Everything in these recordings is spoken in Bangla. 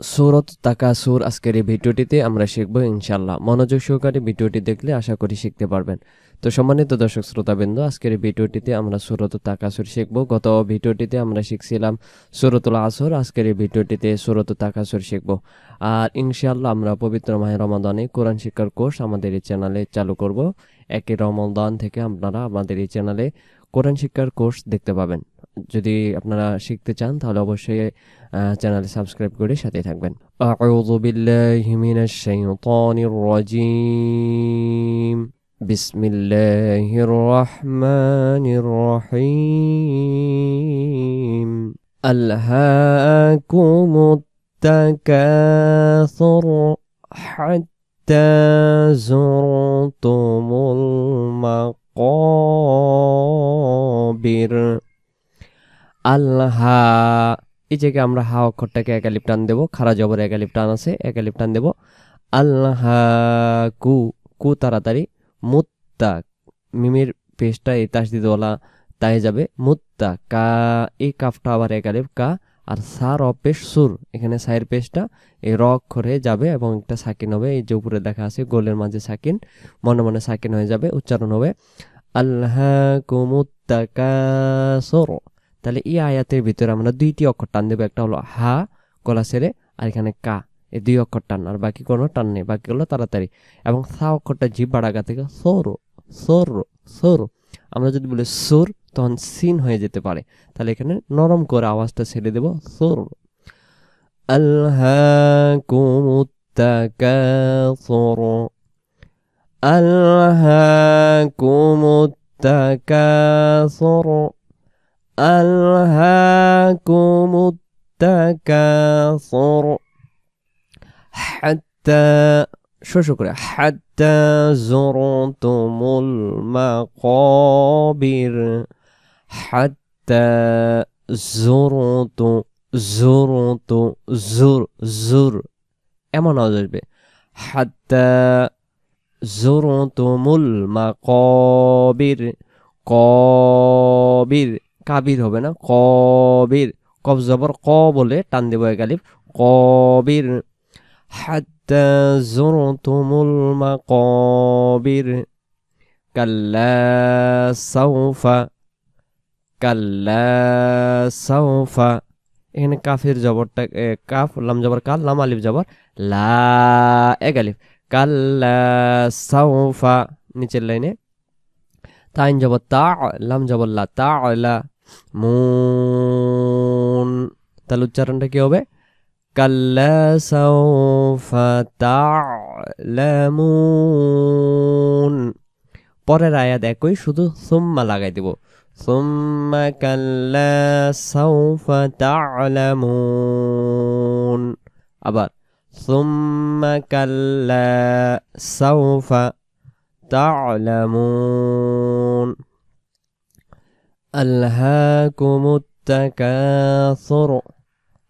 সুরত তাকাসুর আজকের এই ভিডিওটিতে আমরা শিখব ইনশাল্লাহ মনোযোগ সহকারে ভিডিওটি দেখলে আশা করি শিখতে পারবেন। তো সম্মানিত দর্শক শ্রোতাবৃন্দ, আজকের এই ভিডিওটিতে আমরা সুরত তাকাসুর শিখব। গত ভিডিওটিতে আমরা শিখছিলাম সুরতুল আসর, আজকের এই ভিডিওটিতে সুরত তাকাসুর শিখব। আর ইনশাল্লাহ আমরা পবিত্র মাহের রমাদানে কোরআন শিক্ষার কোর্স আমাদের এই চ্যানেলে চালু করব। একই রমাদান থেকে আপনারা আমাদের এই চ্যানেলে কোরআন শিক্ষার কোর্স দেখতে পাবেন যদি আপনারা শিখতে চান তাহলে অবশ্যই চ্যানেলে সাবস্ক্রাইব করে সাথে থাকবেন أعوذ بالله من الشيطان الرجيم بسم الله الرحمن الرحيم ألهاكم التكاثر حتى زرتم বির আল্লাহা। এই জায়গায় আমরা হা অক্ষরটাকে একালিপ টান দেবো, খারা জবর একালিপ টান আছে একালিপ টান দেবো। আল্লাহা কু কু তাড়াতাড়ি মুত্তা মিমির পেস্টটা এই তাস দিদওয়ালা তাই যাবে মুত্তা কা, এই কাফটা আবার একালিপ কা, আর সা র পেশ সুর, এখানে সাইয়ের পেশটা এই র অক্ষরে যাবে এবং একটা সাকিন হবে, এই যে উপরে দেখা আছে, গোলের মাঝে সাকিন, মনে মনে সাকিন হয়ে যাবে, উচ্চারণ হবে। আল্লাহ তাহলে এই আয়াতের ভিতরে আমরা দুইটি অক্ষর টান দেবো, একটা হলো হা, গলা সেরে আর এখানে কা। এই দুই অক্ষর টান, আর বাকি কোনো টান নেই বাকিগুলো তাড়াতাড়ি। এবং সা অক্ষরটা জিভ বাড়াগা থেকে সরো সরো সরো। আমরা যদি বলি সুর, তখন সিন হয়ে যেতে পারে। তাহলে এখানে নরম করে আওয়াজটা ছেড়ে দেব, সুর। আল্লাহ কুমুত্তাকাসুর আল্লাহ কুমুত্তাকাসুর ألهاكم التكاثر حتى شو شكرا حتى زرتم المقابر حتى زرت زرت زر زر এমন আওয়াজ আসবে হাত্তা জুরতুমুল মাকাবির, কবির কবির কাবির হবে না, কবির। কব জবর ক বলে টান দেব একালিফ কবির। হাত্তা জুরতুমুল মাকাবির, কাল্লা সাউফা কাল্লা সাউফা। এখানে কাফের জবরটা কাফ, লাম জবর কাল, লাম আলিফ জবর, লা একালিফ কাল্লা সাউফা, নিচের লাইনে। তাইন জবর তা, লাম জবর লা তা, লা মুন। তাহলে উচ্চারণটা কি হবে? কাল্লা সাউফা তা'লামুন পরের আয়াত একই, শুধু সুম্মা লাগাই দেব। সুম্মা কাল্লা সাউফা তা'লামুন আবার ثم كلا سوف تعلمون. ألهاكم التكاثر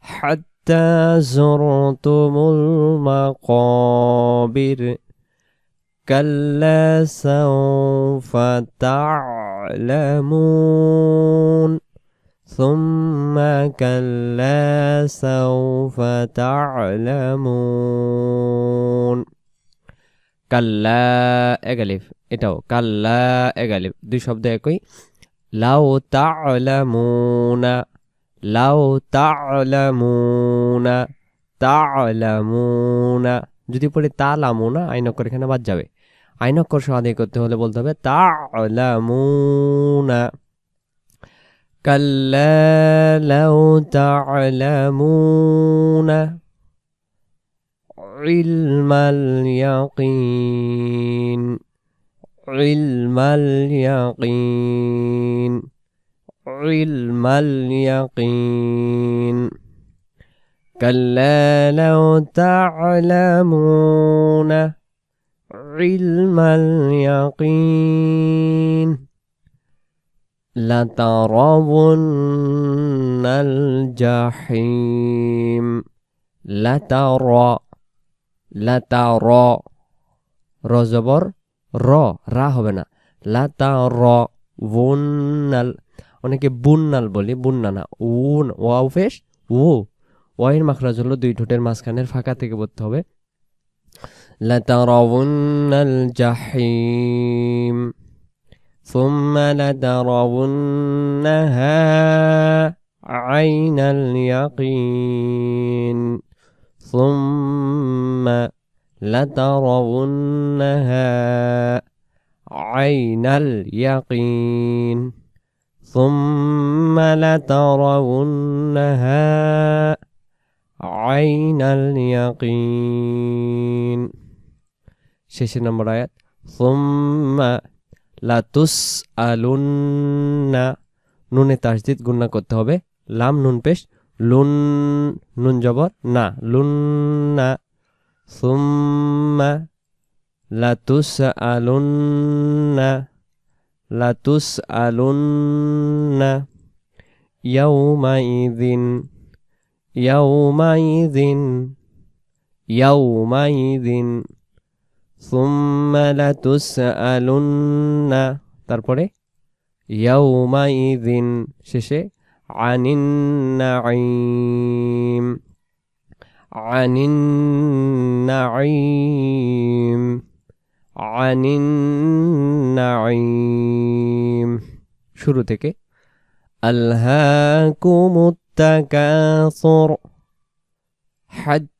حتى زرتم المقابر. كلا سوف تعلمون. ثم كلا سوف تعلمون কাল্লা এগালিফ এটাও কাল্লা এগালিফ দুই শব্দ একই লাউ তা'লামুনা লাউ তা'লামুনা তা'লামুনা যদি পড়ে তা'লামুনা আইন অক্ষর এখানে বাদ যাবে আইন অক্ষর সহ আদায় করতে হলে বলতে হবে তা'লামুনা كلا لو تعلمون علم اليقين علم اليقين علم اليقين. كلا لو تعلمون علم اليقين. لترون الجحيم لترى লাতা র র জবর র রা হবে না লাতা র বুন্নাল অনেকে বুন্নাল বলি বুন্না না উন ওয়াও ফেস ও ওয়াইয়ের মাখরাজ হলো দুই ঠোঁটের মাঝখানের ফাঁকা থেকে পড়তে হবে لترون الجحيم ثم لترونها عين اليقين. ثم لترونها عين اليقين. ثم لترونها عين اليقين. شيش نمبر آيات. ثم লাতুস আলুন্না নুনে তাসদিদ গুন্না করতে হবে। লাম, নুন পেশ লুন, নুন জবর। না, লুন্না। সুম্মা লাতুস আলুন্না লাতুস আলুন্না ইয়াউমাইদিন ইয়াউমাইদিন ইয়াউমাইদিন সুম্মা লাতুসআলুন্না তারপরে ইয়াউমাইদিন শেষে আনিন নাঈম আনিন নাঈম আনিন নাঈম শুরু থেকে আল্লাহকুমুত তাকাসুর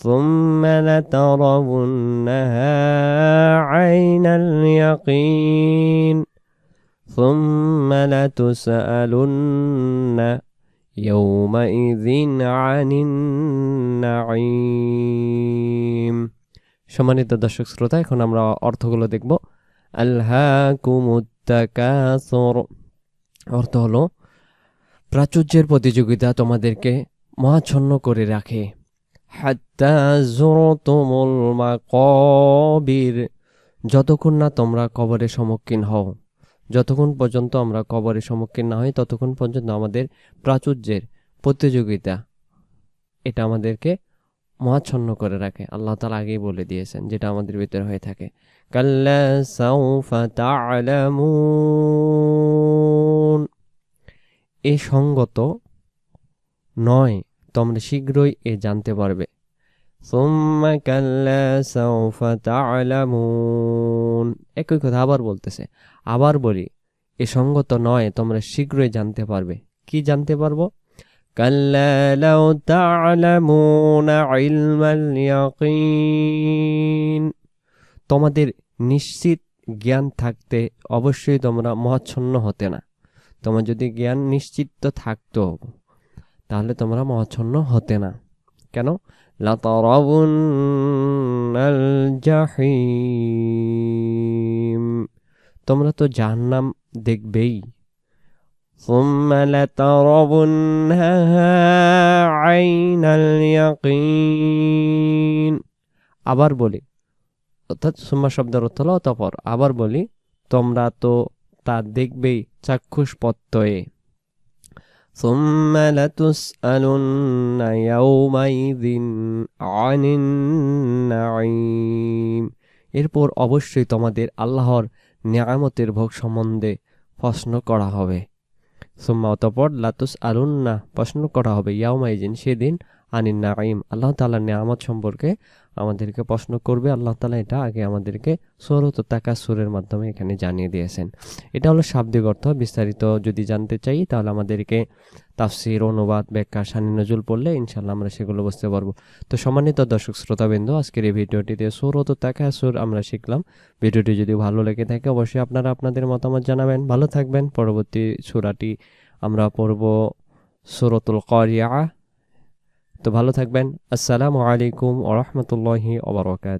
ثم لترونها عين اليقين ثم لتسألن يومئذ عن النعيم সম্মানিত দর্শক শ্রোতা এখন আমরা অর্থগুলো দেখব আল্লাহ কুমুত্তাকাসর অর্থ হলো প্রাচুর্যের প্রতিযোগিতা তোমাদেরকে মহাচ্ছন্ন করে রাখে মাকাবির। যতক্ষণ না তোমরা কবরের সম্মুখীন হও, যতক্ষণ পর্যন্ত আমরা কবরের সম্মুখীন না হই, ততক্ষণ পর্যন্ত আমাদের প্রাচুর্যের প্রতিযোগিতা এটা আমাদেরকে মহাচ্ছন্ন করে রাখে। আল্লাহ তালা আগেই বলে দিয়েছেন যেটা আমাদের ভিতরে হয়ে থাকে। এ সঙ্গত নয় তোমরা শীঘ্রই এ জানতে পারবে। একই কথা আবার বলতেছে। আবার বলি, এ সঙ্গত নয়, তোমরা শীঘ্রই জানতে পারবে। কি জানতে পারব? তোমাদের নিশ্চিত জ্ঞান থাকতে অবশ্যই তোমরা মহাচ্ছন্ন হতে না। তোমার যদি জ্ঞান নিশ্চিত থাকতো তাহলে তোমরা মহাচ্ছন্ন হতে না কেন লাতারাবুন্নাল জাহিম তোমরা তো জাহান্নাম দেখবেই ثم لترونها عين اليقين আবার বলি অর্থাৎ সুম্মা শব্দের অর্থ হলো অতপর আবার বলি তোমরা তো তা দেখবেই চাক্ষুষ পত্তয়ে ثم لتسألن يومئذ عن النعيم এরপর অবশ্যই তোমাদের আল্লাহর নিয়ামতের ভোগ সম্বন্ধে প্রশ্ন করা হবে সুম্মা অতপর লাতুস আলুন্না প্রশ্ন করা হবে ইয়াউমাইজিন সেদিন আনিন নাইম আল্লাহ তাআলার নিয়ামত সম্পর্কে আমাদেরকে প্রশ্ন করবে। আল্লাহ তালা এটা আগে আমাদেরকে সৌরত তাকা সুরের মাধ্যমে এখানে জানিয়ে দিয়েছেন। এটা হলো শাব্দিক অর্থ। বিস্তারিত যদি জানতে চাই, তাহলে আমাদেরকে তাফসির, অনুবাদ, ব্যাখ্যা, সানি নজুল পড়লে ইনশাল্লাহ আমরা সেগুলো বুঝতে পারব। তো সম্মানিত দর্শক, শ্রোতাবৃন্দ, আজকের এই ভিডিওটিতে সৌরত তাকা সুর আমরা শিখলাম। ভিডিওটি যদি ভালো লেগে থাকে, অবশ্যই আপনারা আপনাদের মতামত জানাবেন। ভালো থাকবেন। পরবর্তী সুরাটি আমরা পড়ব সুরতুল করিয়া। তো ভালো থাকবেন। আসসালামু আলাইকুম ওরহমতুল্লাহি ওবরাকাত